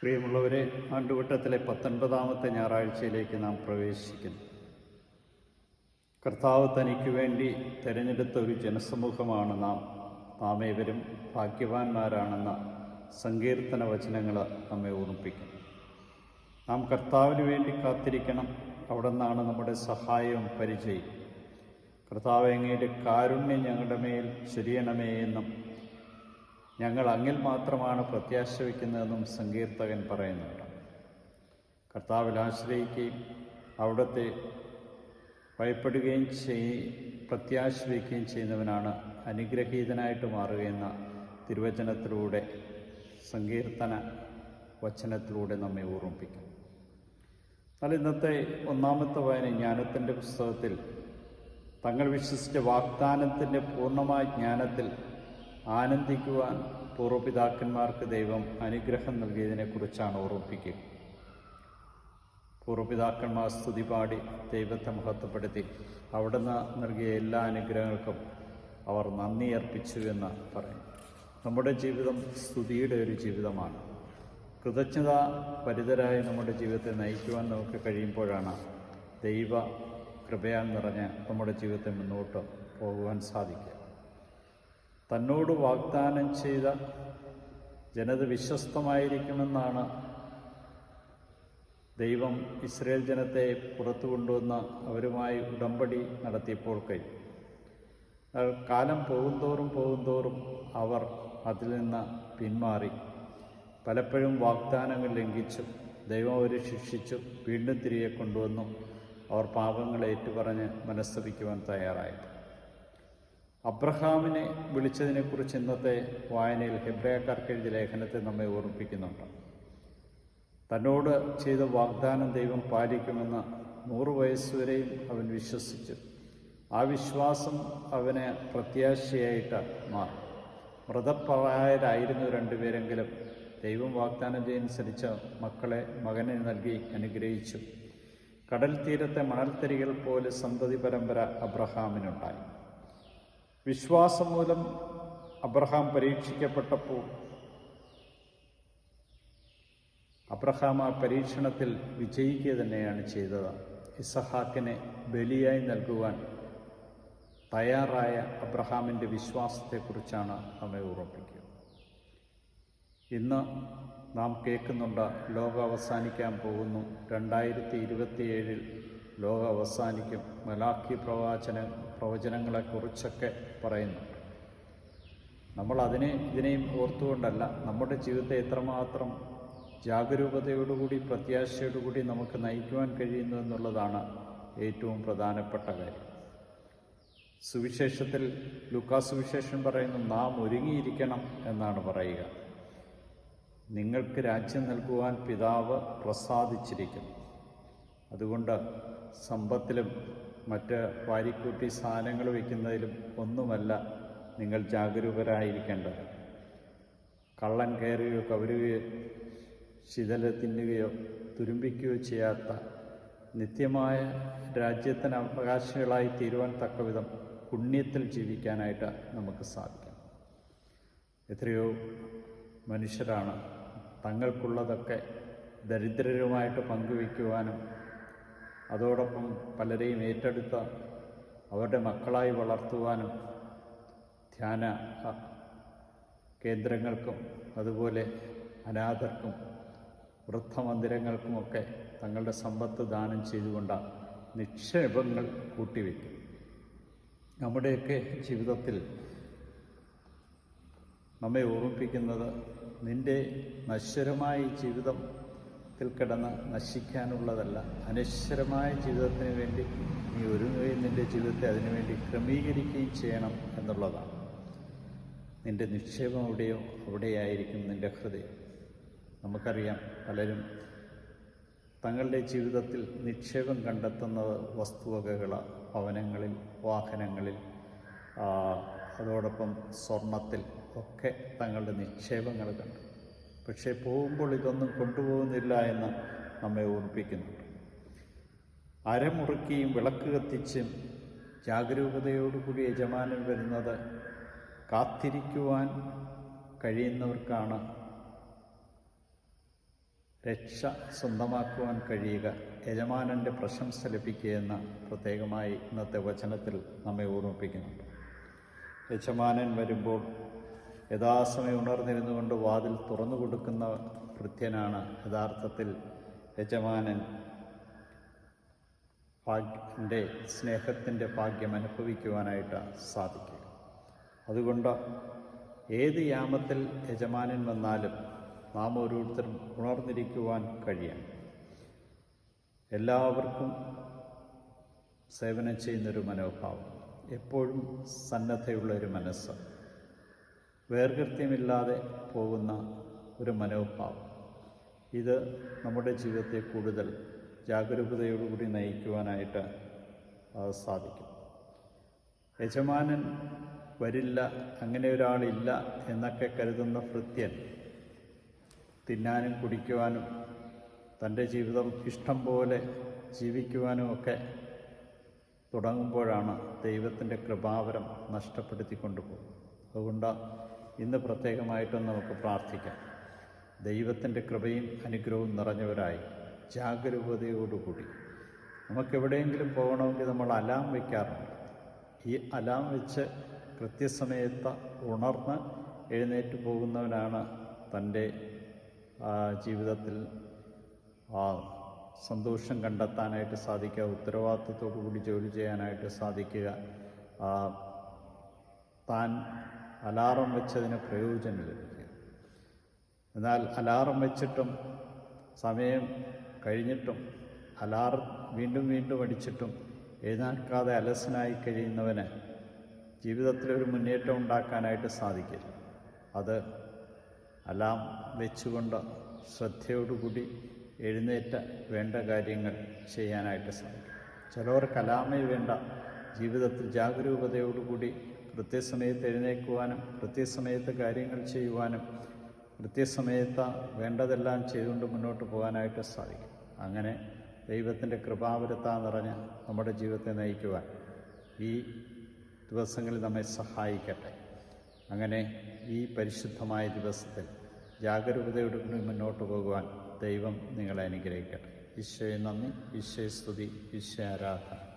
പ്രിയമുള്ളവരെ ആണ്ടുവട്ടത്തിലെ പത്തൊൻപതാമത്തെ ഞായറാഴ്ചയിലേക്ക് നാം പ്രവേശിക്കുന്നു. കർത്താവ് തനിക്ക് വേണ്ടി തിരഞ്ഞെടുത്ത ഒരു ജനസമൂഹമാണ് നാം. നാം ഏവരും ഭാഗ്യവാന്മാരാണെന്ന സങ്കീർത്തന വചനങ്ങൾ നമ്മെ ഓർമ്മിപ്പിക്കും നാം കർത്താവിന് വേണ്ടി കാത്തിരിക്കണം. അവിടെ നിന്നാണ് നമ്മുടെ സഹായവും പരിചയം. കർത്താവ് അങ്ങയുടെ കാരുണ്യം ഞങ്ങളുടെ മേൽ ചൊരിയണമേ എന്നും ഞങ്ങൾ അങ്ങിൽ മാത്രമാണ് പ്രത്യാശ വയ്ക്കുന്നതെന്നും സങ്കീർത്തകൻ പറയുന്നുണ്ട്. കർത്താവിൽ ആശ്രയിക്കുകയും അവിടുത്തെ ഭയപ്പെടുകയും ചെയ് പ്രത്യാശ വയ്ക്കുകയും ചെയ്യുന്നവനാണ് അനുഗ്രഹീതനായിട്ട് മാറുകയെന്ന തിരുവചനത്തിലൂടെ സങ്കീർത്തന വചനത്തിലൂടെ നമ്മെ ഓർമ്മിപ്പിക്കും. എന്നാൽ ഇന്നത്തെ ഒന്നാമത്തെ വായന ജ്ഞാനത്തിന്റെ പുസ്തകത്തിൽ തങ്ങൾ വിശ്വസിച്ച വാഗ്ദാനത്തിന്റെ പൂർണമായ ജ്ഞാനത്തിൽ ആനന്ദിക്കുവാൻ പൂർവപിതാക്കന്മാർക്ക് ദൈവം അനുഗ്രഹം നൽകിയതിനെക്കുറിച്ചാണ് ഓർമ്മിപ്പിക്കുക. പൂർവപിതാക്കന്മാർ സ്തുതി പാടി ദൈവത്തെ മഹത്വപ്പെടുത്തി അവിടുന്ന് നൽകിയ എല്ലാ അനുഗ്രഹങ്ങൾക്കും അവർ നന്ദി അർപ്പിച്ചു എന്ന് പറയും. നമ്മുടെ ജീവിതം സ്തുതിയുടെ ഒരു ജീവിതമാണ്. കൃതജ്ഞത പരിതരായി നമ്മുടെ ജീവിതത്തെ നയിക്കുവാൻ നമുക്ക് കഴിയുമ്പോഴാണ് ദൈവ കൃപയാൽ നിറഞ്ഞ് നമ്മുടെ ജീവിതത്തെ മുന്നോട്ട് പോകുവാൻ സാധിക്കുക. തന്നോട് വാഗ്ദാനം ചെയ്ത ജനത വിശ്വസ്തമായിരിക്കുമെന്നാണ് ദൈവം ഇസ്രയേൽ ജനത്തെ പുറത്തു കൊണ്ടുവന്ന് അവരുമായി ഉടമ്പടി നടത്തിയപ്പോൾ എന്നാൽ കാലം പോകുന്തോറും പോകുന്തോറും അവർ അതിൽ നിന്ന് പിന്മാറി. പലപ്പോഴും വാഗ്ദാനങ്ങൾ ലംഘിച്ചു. ദൈവം അവരെ ശിക്ഷിച്ചു. വീണ്ടും തിരികെ കൊണ്ടുവന്നു. അവർ പാപങ്ങളെ ഏറ്റുപറഞ്ഞ് മനസ്തപിക്കുവാൻ തയ്യാറായത് അബ്രഹാമിനെ വിളിച്ചതിനെക്കുറിച്ച് ഇന്നത്തെ വായനയിൽ ഹെബ്രയക്കാർക്ക് എഴുതിയ ലേഖനത്തെ നമ്മെ ഓർമ്മിപ്പിക്കുന്നുണ്ട്. തന്നോട് ചെയ്ത വാഗ്ദാനം ദൈവം പാലിക്കുമെന്ന് നൂറ് വയസ്സുവരെയും അവൻ വിശ്വസിച്ചു. ആ വിശ്വാസം അവനെ പ്രത്യാശയായിട്ട് മാറി. മൃതപ്രായരായിരുന്നു രണ്ടുപേരെങ്കിലും. ദൈവം വാഗ്ദാനം ചെയ്തനുസരിച്ച് മക്കളെ മകനെ നൽകി അനുഗ്രഹിച്ചു. കടൽ തീരത്തെ മണൽത്തരികൾ പോലെ സന്തതി പരമ്പര അബ്രഹാമിനുണ്ടായി. വിശ്വാസം മൂലം അബ്രഹാം പരീക്ഷിക്കപ്പെട്ടപ്പോൾ അബ്രഹാം ആ പരീക്ഷണത്തിൽ വിജയിക്കുക തന്നെയാണ് ചെയ്തത്. ഇസഹാക്കിനെ ബലിയായി നൽകുവാൻ തയ്യാറായ അബ്രഹാമിന്റെ വിശ്വാസത്തെക്കുറിച്ചാണ് നമ്മെ ഉറപ്പിക്കുക ഇന്ന് നാം കേൾക്കുന്നുണ്ട് ലോകം അവസാനിക്കാൻ പോകുന്നു. രണ്ടായിരത്തി ഇരുപത്തിയേഴിൽ ലോകം അവസാനിക്കും മലാഖി പ്രവാചന പ്രവചനങ്ങളെക്കുറിച്ചൊക്കെ പറയുന്നു. നമ്മൾ അതിനെ ഇതിനെയും ഓർത്തുകൊണ്ടല്ല നമ്മുടെ ജീവിതത്തെ എത്രമാത്രം ജാഗരൂകതയോടുകൂടി പ്രത്യാശയോടുകൂടി നമുക്ക് നയിക്കുവാൻ കഴിയുന്നു എന്നുള്ളതാണ് ഏറ്റവും പ്രധാനപ്പെട്ട കാര്യം. സുവിശേഷത്തിൽ ലുക്കാ സുവിശേഷം പറയുന്നു നാം ഒരുങ്ങിയിരിക്കണം എന്നാണ് പറയുക. നിങ്ങൾക്ക് രാജ്യം നൽകുവാൻ പിതാവ് പ്രസാദിച്ചിരിക്കുന്നു. അതുകൊണ്ട് സമ്പത്തിലും മറ്റ് വാരിക്കൂട്ടി സാധനങ്ങൾ വയ്ക്കുന്നതിലും ഒന്നുമല്ല നിങ്ങൾ ജാഗരൂകരായിരിക്കേണ്ടത്. കള്ളൻ കയറുകയോ കവരുകയോ ശിഥല തിന്നുകയോ തുരുമ്പിക്കുകയോ ചെയ്യാത്ത നിത്യമായ രാജ്യത്തിന് അവകാശികളായി തീരുവാൻ തക്കവിധം പുണ്യത്തിൽ ജീവിക്കാനായിട്ട് നമുക്ക് സാധിക്കും. എത്രയോ മനുഷ്യരാണ് തങ്ങൾക്കുള്ളതൊക്കെ ദരിദ്രരുമായിട്ട് പങ്കുവയ്ക്കുവാനും അതോടൊപ്പം പലരെയും ഏറ്റെടുത്ത അവരുടെ മക്കളായി വളർത്തുവാനും ധ്യാന കേന്ദ്രങ്ങൾക്കും അതുപോലെ അനാഥർക്കും വൃദ്ധമന്ദിരങ്ങൾക്കുമൊക്കെ തങ്ങളുടെ സമ്പത്ത് ദാനം ചെയ്തുകൊണ്ട് നിക്ഷേപങ്ങൾ കൂട്ടിവെക്കും. നമ്മുടെയൊക്കെ ജീവിതത്തിൽ നമ്മെ ഓർമ്മിപ്പിക്കുന്നത് നിന്റെ നശ്വരമായ ജീവിതത്തിൽ കിടന്ന് നശിക്കാനുള്ളതല്ല. അനശ്വരമായ ജീവിതത്തിന് വേണ്ടി നീ ഒരുങ്ങുകയും നിന്റെ ജീവിതത്തെ അതിനുവേണ്ടി ക്രമീകരിക്കുകയും ചെയ്യണം എന്നുള്ളതാണ്. നിന്റെ നിക്ഷേപം എവിടെയോ അവിടെയായിരിക്കും നിന്റെ ഹൃദയം. നമുക്കറിയാം പലരും തങ്ങളുടെ ജീവിതത്തിൽ നിക്ഷേപം കണ്ടെത്തുന്നത് വസ്തുവകകൾ ഭവനങ്ങളിൽ വാഹനങ്ങളിൽ അതോടൊപ്പം സ്വർണത്തിൽ ഒക്കെ തങ്ങളുടെ നിക്ഷേപങ്ങൾ കണ്ടു. പക്ഷേ പോകുമ്പോൾ ഇതൊന്നും കൊണ്ടുപോകുന്നില്ല എന്ന് നമ്മെ ഓർപ്പിക്കുന്നുണ്ട് അരമുറുക്കിയും വിളക്ക് കത്തിച്ചും ജാഗരൂകതയോടുകൂടി യജമാനൻ വരുന്നത് കാത്തിരിക്കുവാൻ കഴിയുന്നവർക്കാണ്. രക്ഷ സ്വന്തമാക്കുവാൻ കഴിയുക യജമാനന്റെ പ്രശംസ ലഭിക്കുകയെന്ന് പ്രത്യേകമായി ഇന്നത്തെ വചനത്തിൽ നമ്മെ ഓർമ്മിപ്പിക്കുന്നുണ്ട്. യജമാനൻ വരുമ്പോൾ യഥാസമയം ഉണർന്നിരുന്നു കൊണ്ട് വാതിൽ തുറന്നു കൊടുക്കുന്ന കൃത്യനാണ് യഥാർത്ഥത്തിൽ യജമാനൻ. ഭാഗ്യന്റെ സ്നേഹത്തിന്റെ ഭാഗ്യം അനുഭവിക്കുവാനായിട്ട് സാധിക്കുക അതുകൊണ്ട് ഏത് യാമത്തിൽ യജമാനൻ വന്നാലും നാം ഓരോരുത്തരും ഉണർന്നിരിക്കുവാൻ കഴിയണം. എല്ലാവർക്കും സേവനം ചെയ്യുന്നൊരു മനോഭാവം എപ്പോഴും സന്നദ്ധയുള്ള ഒരു മനസ്സ്. വേർകൃത്യമില്ലാതെ പോകുന്ന ഒരു മനോഭാവം. ഇത് നമ്മുടെ ജീവിതത്തെ കൂടുതൽ ജാഗരൂകതയോടുകൂടി നയിക്കുവാനായിട്ട് സാധിക്കും. യജമാനൻ വരില്ല അങ്ങനെ ഒരാളില്ല എന്നൊക്കെ കരുതുന്ന ഭൃത്യൻ തിന്നാനും കുടിക്കുവാനും തന്റെ ജീവിതം ഇഷ്ടം പോലെ ജീവിക്കുവാനും ഒക്കെ തുടങ്ങുമ്പോഴാണ് ദൈവത്തിന്റെ കൃപാവരം നഷ്ടപ്പെടുത്തിക്കൊണ്ടു പോകും അതുകൊണ്ട് ഇന്ന് പ്രത്യേകമായിട്ടും നമുക്ക് പ്രാർത്ഥിക്കാം. ദൈവത്തിന്റെ കൃപയും അനുഗ്രഹവും നിറഞ്ഞവരായി ജാഗരൂകതയോടുകൂടി. നമുക്കെവിടെയെങ്കിലും പോകണമെങ്കിൽ നമ്മൾ അലാം വയ്ക്കാറുണ്ട് ഈ അലാം വെച്ച് കൃത്യസമയത്ത് ഉണർന്ന് എഴുന്നേറ്റ് പോകുന്നവനാണ് തന്റെ ജീവിതത്തിൽ സന്തോഷം കണ്ടെത്താനായിട്ട് സാധിക്കുക ഉത്തരവാദിത്വത്തോടു കൂടി ജോലി ചെയ്യാനായിട്ട് സാധിക്കുക. താൻ അലാറം വെച്ചതിന് പ്രയോജനം എന്നാൽ അലാറം വെച്ചിട്ടും സമയം കഴിഞ്ഞിട്ടും അലാറം വീണ്ടും വീണ്ടും അടിച്ചിട്ടും എഴുന്നേൽക്കാതെ അലസനായി കഴിയുന്നവന് ജീവിതത്തിൽ ഒരു മുന്നേറ്റം ഉണ്ടാക്കാനായിട്ട് സാധിക്കില്ല. അത് അലാം വെച്ചുകൊണ്ട് ശ്രദ്ധയോടുകൂടി എഴുന്നേറ്റ് വേണ്ട കാര്യങ്ങൾ ചെയ്യാനായിട്ട് സാധിക്കും. ചിലവർക്ക് അലാമേ വേണ്ട ജീവിതത്തിൽ ജാഗരൂകതയോടുകൂടി കൃത്യസമയത്ത് എഴുന്നേൽക്കുവാനും കൃത്യസമയത്ത് കാര്യങ്ങൾ ചെയ്യുവാനും കൃത്യസമയത്ത് വേണ്ടതെല്ലാം ചെയ്തുകൊണ്ട് മുന്നോട്ട് പോകാനായിട്ട് സാധിക്കും. അങ്ങനെ ദൈവത്തിന്റെ കൃപാവരത്ത നിറഞ്ഞ് നമ്മുടെ ജീവിതത്തെ നയിക്കുവാൻ ഈ ദിവസങ്ങളിൽ നമ്മെ സഹായിക്കട്ടെ. അങ്ങനെ ഈ പരിശുദ്ധമായ ദിവസത്തിൽ ജാഗരൂകതയോടുകൂടി മുന്നോട്ട് പോകുവാൻ ദൈവം നിങ്ങളെ അനുഗ്രഹിക്കട്ടെ. ഈശോയെ നന്ദി ഈശോയെ സ്തുതി ഈശോ ആരാധന.